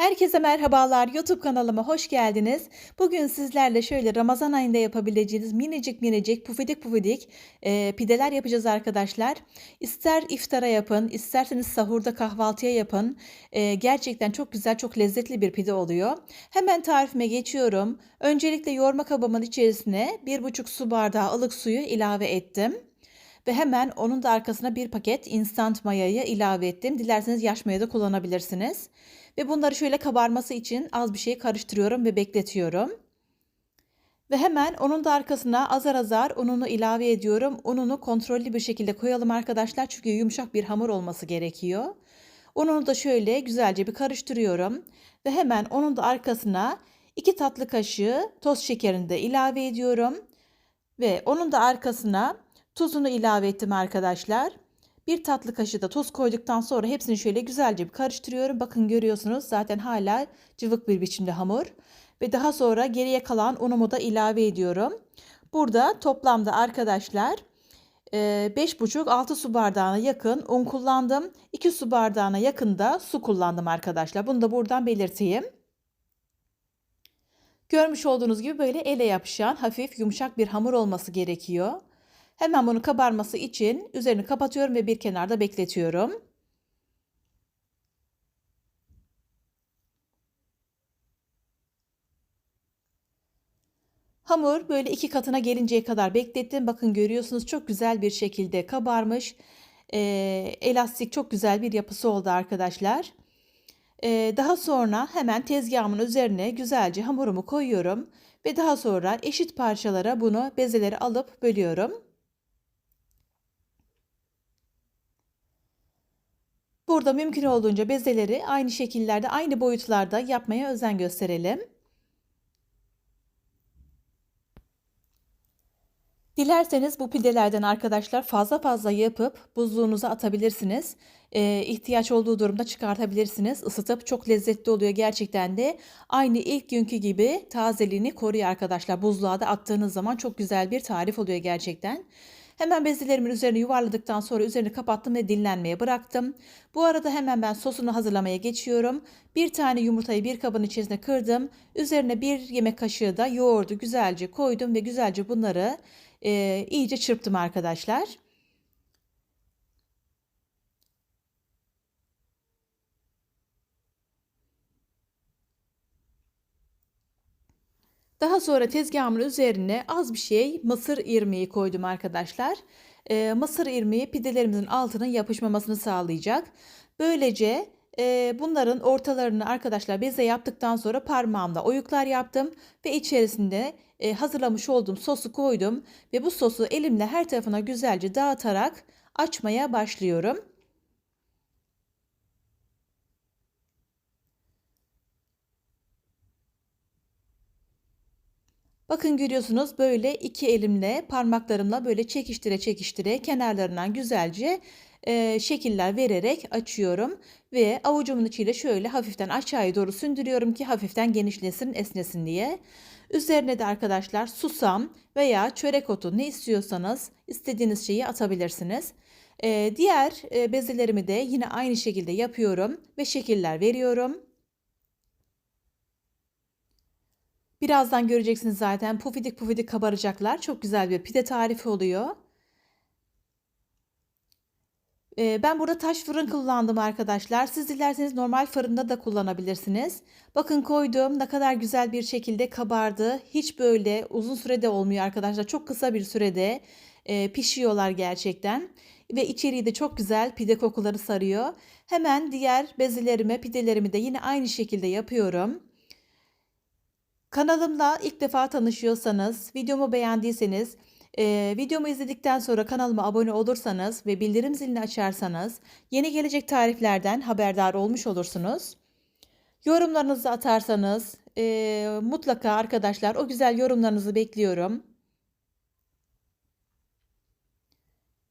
Herkese merhabalar. YouTube kanalıma hoş geldiniz. Bugün sizlerle şöyle Ramazan ayında yapabileceğiniz minicik minicik pufidik pufidik e, pideler yapacağız arkadaşlar. İster iftara yapın, isterseniz sahurda kahvaltıya yapın. E, gerçekten çok güzel, çok lezzetli bir pide oluyor. Hemen tarifime geçiyorum. Öncelikle yoğurma kabımın içerisine 1,5 su bardağı ılık suyu ilave ettim. Ve hemen onun da arkasına bir paket instant mayayı ilave ettim. Dilerseniz yaş maya da kullanabilirsiniz. Ve bunları şöyle kabarması için az bir şey karıştırıyorum ve bekletiyorum. Ve hemen onun da arkasına azar azar ununu ilave ediyorum. Ununu kontrollü bir şekilde koyalım arkadaşlar. Çünkü yumuşak bir hamur olması gerekiyor. Ununu da şöyle güzelce bir karıştırıyorum. Ve hemen onun da arkasına 2 tatlı kaşığı toz şekerini de ilave ediyorum. Ve onun da arkasına tuzunu ilave ettim arkadaşlar. Bir tatlı kaşığı da tuz koyduktan sonra hepsini şöyle güzelce bir karıştırıyorum. Bakın görüyorsunuz zaten hala cıvık bir biçimde hamur. Ve daha sonra geriye kalan unumu da ilave ediyorum. Burada toplamda arkadaşlar 5,5-6 su bardağına yakın un kullandım. 2 su bardağına yakın da su kullandım arkadaşlar. Bunu da buradan belirteyim. Görmüş olduğunuz gibi böyle ele yapışan hafif yumuşak bir hamur olması gerekiyor. Hemen bunu kabarması için üzerini kapatıyorum ve bir kenarda bekletiyorum. Hamur böyle iki katına gelinceye kadar beklettim. Bakın görüyorsunuz çok güzel bir şekilde kabarmış. E, elastik çok güzel bir yapısı oldu arkadaşlar. E, daha sonra hemen tezgahımın üzerine güzelce hamurumu koyuyorum. Ve daha sonra eşit parçalara bunu bezeleri alıp bölüyorum. Burada mümkün olduğunca bezeleri aynı şekillerde, aynı boyutlarda yapmaya özen gösterelim. Dilerseniz bu pidelerden arkadaşlar fazla fazla yapıp buzluğunuza atabilirsiniz. Ee, ihtiyaç olduğu durumda çıkartabilirsiniz. Isıtıp çok lezzetli oluyor gerçekten de. Aynı ilk günkü gibi tazeliğini koruyor arkadaşlar. Buzluğa da attığınız zaman çok güzel bir tarif oluyor gerçekten. Hemen bezelerimin üzerine yuvarladıktan sonra üzerini kapattım ve dinlenmeye bıraktım. Bu arada hemen ben sosunu hazırlamaya geçiyorum. Bir tane yumurtayı bir kabın içerisine kırdım. Üzerine bir yemek kaşığı da yoğurdu güzelce koydum ve güzelce bunları e, iyice çırptım arkadaşlar. Daha sonra tezgahımın üzerine az bir şey mısır irmiği koydum arkadaşlar. E, mısır irmiği pidelerimizin altının yapışmamasını sağlayacak. Böylece e, bunların ortalarını arkadaşlar beze yaptıktan sonra parmağımla oyuklar yaptım. Ve içerisinde e, hazırlamış olduğum sosu koydum. Ve bu sosu elimle her tarafına güzelce dağıtarak açmaya başlıyorum. Bakın görüyorsunuz böyle iki elimle parmaklarımla böyle çekiştire çekiştire kenarlarından güzelce e, şekiller vererek açıyorum. Ve avucumun içiyle şöyle hafiften aşağıya doğru sündürüyorum ki hafiften genişlesin esnesin diye. Üzerine de arkadaşlar susam veya çörek otu ne istiyorsanız istediğiniz şeyi atabilirsiniz. E, diğer e, bezelerimi de yine aynı şekilde yapıyorum ve şekiller veriyorum. Birazdan göreceksiniz zaten pufidik pufidik kabaracaklar. Çok güzel bir pide tarifi oluyor. Ee, ben burada taş fırın kullandım arkadaşlar. Siz dilerseniz normal fırında da kullanabilirsiniz. Bakın koydum ne kadar güzel bir şekilde kabardı. Hiç böyle uzun sürede olmuyor arkadaşlar. Çok kısa bir sürede e, pişiyorlar gerçekten. Ve içeriği de çok güzel pide kokuları sarıyor. Hemen diğer bezelerimi, pidelerimi de yine aynı şekilde yapıyorum. Kanalımla ilk defa tanışıyorsanız, videomu beğendiyseniz, e, videomu izledikten sonra kanalıma abone olursanız ve bildirim zilini açarsanız yeni gelecek tariflerden haberdar olmuş olursunuz. Yorumlarınızı atarsanız e, mutlaka arkadaşlar o güzel yorumlarınızı bekliyorum.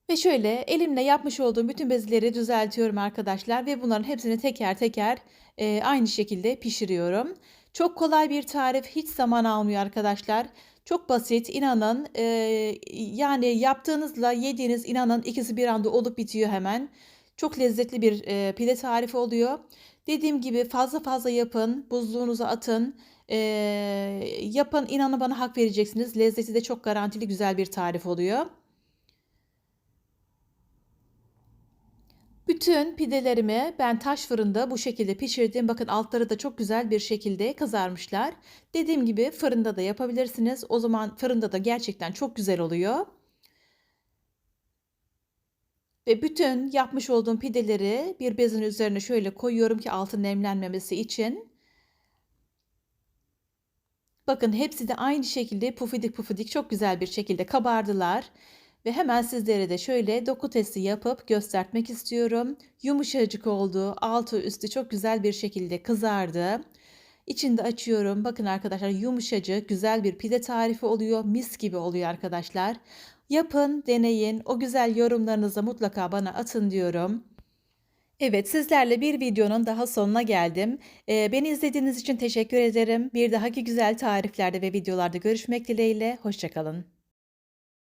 Ve şöyle elimle yapmış olduğum bütün bezeleri düzeltiyorum arkadaşlar ve bunların hepsini teker teker e, aynı şekilde pişiriyorum. Çok kolay bir tarif, hiç zaman almıyor arkadaşlar. Çok basit, inanın. E, yani yaptığınızla yediğiniz inanın ikisi bir anda olup bitiyor hemen. Çok lezzetli bir e, pide tarifi oluyor. Dediğim gibi fazla fazla yapın, buzluğunuza atın. Ee, yapın, inanın bana hak vereceksiniz. Lezzeti de çok garantili güzel bir tarif oluyor. Bütün pidelerimi ben taş fırında bu şekilde pişirdim. Bakın altları da çok güzel bir şekilde kızarmışlar. Dediğim gibi fırında da yapabilirsiniz. O zaman fırında da gerçekten çok güzel oluyor. Ve bütün yapmış olduğum pideleri bir bezin üzerine şöyle koyuyorum ki altı nemlenmemesi için. Bakın hepsi de aynı şekilde pufidik pufidik çok güzel bir şekilde kabardılar. Ve hemen sizlere de şöyle doku testi yapıp göstermek istiyorum. Yumuşacık oldu. Altı üstü çok güzel bir şekilde kızardı. İçinde açıyorum. Bakın arkadaşlar yumuşacık güzel bir pide tarifi oluyor. Mis gibi oluyor arkadaşlar. Yapın, deneyin. O güzel yorumlarınızı mutlaka bana atın diyorum. Evet, sizlerle bir videonun daha sonuna geldim. Ee, beni izlediğiniz için teşekkür ederim. Bir dahaki güzel tariflerde ve videolarda görüşmek dileğiyle. Hoşçakalın.